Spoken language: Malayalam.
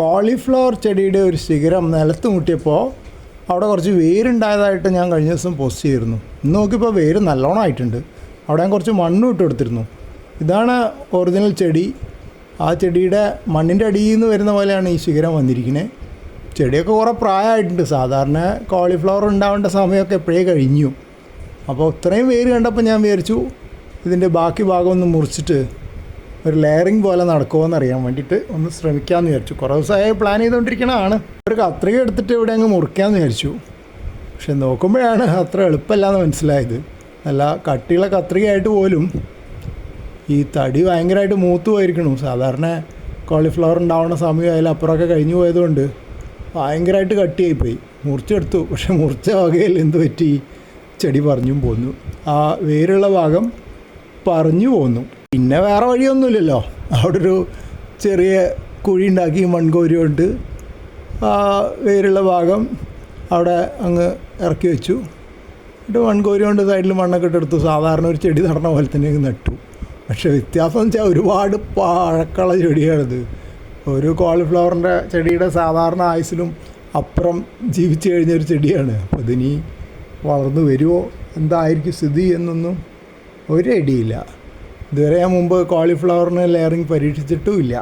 കോളിഫ്ലവർ ചെടിയുടെ ഒരു ശിഖരം നിലത്ത് മുട്ടിയപ്പോൾ അവിടെ കുറച്ച് വേരുണ്ടായതായിട്ട് ഞാൻ കഴിഞ്ഞ ദിവസം പോസ്റ്റ് ചെയ്തിരുന്നു. ഇന്ന് നോക്കിയപ്പോൾ വേര് നല്ലോണം ആയിട്ടുണ്ട്. അവിടെ ഞാൻ കുറച്ച് മണ്ണും ഇട്ട് കൊടുത്തിരുന്നു. ഇതാണ് ഒറിജിനൽ ചെടി. ആ ചെടിയുടെ മണ്ണിന്റെ അടിയിൽ നിന്ന് വരുന്ന പോലെയാണ് ഈ ശിഖരം വന്നിരിക്കുന്നത് ചെടിയൊക്കെ കുറേ പ്രായമായിട്ടുണ്ട്. സാധാരണ കോളിഫ്ലവർ ഉണ്ടാവേണ്ട സമയമൊക്കെ എപ്പോഴേ കഴിഞ്ഞു. അപ്പോൾ ഇത്രയും വേര് കണ്ടപ്പോൾ ഞാൻ വിചാരിച്ചു ഇതിന്റെ ബാക്കി ഭാഗം ഒന്ന് മുറിച്ചിട്ട് ഒരു ലെയറിങ് പോലെ നടക്കുമോ എന്നറിയാൻ വേണ്ടിയിട്ട് ഒന്ന് ശ്രമിക്കാമെന്ന് വിചാരിച്ചു. കുറേ ദിവസമായി പ്ലാൻ ചെയ്തുകൊണ്ടിരിക്കണതാണ് ഒരു കത്രിക എടുത്തിട്ട് ഇവിടെ അങ്ങ് മുറിക്കാമെന്ന് വിചാരിച്ചു. പക്ഷെ നോക്കുമ്പോഴാണ് അത്ര എളുപ്പമല്ല എന്ന് മനസ്സിലായത്. നല്ല കട്ടിയുള്ള കത്രികയായിട്ട് പോലും ഈ തടി ഭയങ്കരമായിട്ട് മൂത്ത് പോയിരിക്കണു. സാധാരണ കോളിഫ്ലവർ ഉണ്ടാവുന്ന സമയം അതിലപ്പുറമൊക്കെ കഴിഞ്ഞു പോയതുകൊണ്ട് ഭയങ്കരമായിട്ട് കട്ടിയായിപ്പോയി. മുറിച്ചെടുത്തു. പക്ഷെ മുറിച്ച വകയിൽ എന്ത് പറ്റി? ചെടി പറഞ്ഞും പോന്നു. ആ വേരുള്ള ഭാഗം പറഞ്ഞു പോന്നു. പിന്നെ വേറെ വഴിയൊന്നുമില്ലല്ലോ. അവിടെ ഒരു ചെറിയ കുഴി ഉണ്ടാക്കി മൺകോരി കൊണ്ട് ആ വേരുള്ള ഭാഗം അവിടെ അങ്ങ് ഇറക്കി വെച്ചു. എന്നിട്ട് മൺകോരി കൊണ്ട് സൈഡിൽ മണ്ണൊക്കെ ഇട്ടെടുത്തു സാധാരണ ഒരു ചെടി നടന്ന പോലെ തന്നെ നട്ടു. പക്ഷേ വ്യത്യാസം എന്ന് വെച്ചാൽ ഒരുപാട് പഴക്കമുള്ള ചെടിയാണിത്. ഒരു കോളിഫ്ലവറിന്റെ ചെടിയുടെ സാധാരണ ആയുസിലും അപ്പുറം ജീവിച്ചു കഴിഞ്ഞ ഒരു ചെടിയാണ്. അപ്പോൾ ഇതിനി വളർന്നു വരുമോ? എന്തായിരിക്കും സ്ഥിതി എന്നൊന്നും ഒരു ഐഡിയയില്ല ഇതുവരെ ഞാൻ മുമ്പ് കോളിഫ്ലവറിന് ലെയറിങ് പരീക്ഷിച്ചിട്ടുമില്ല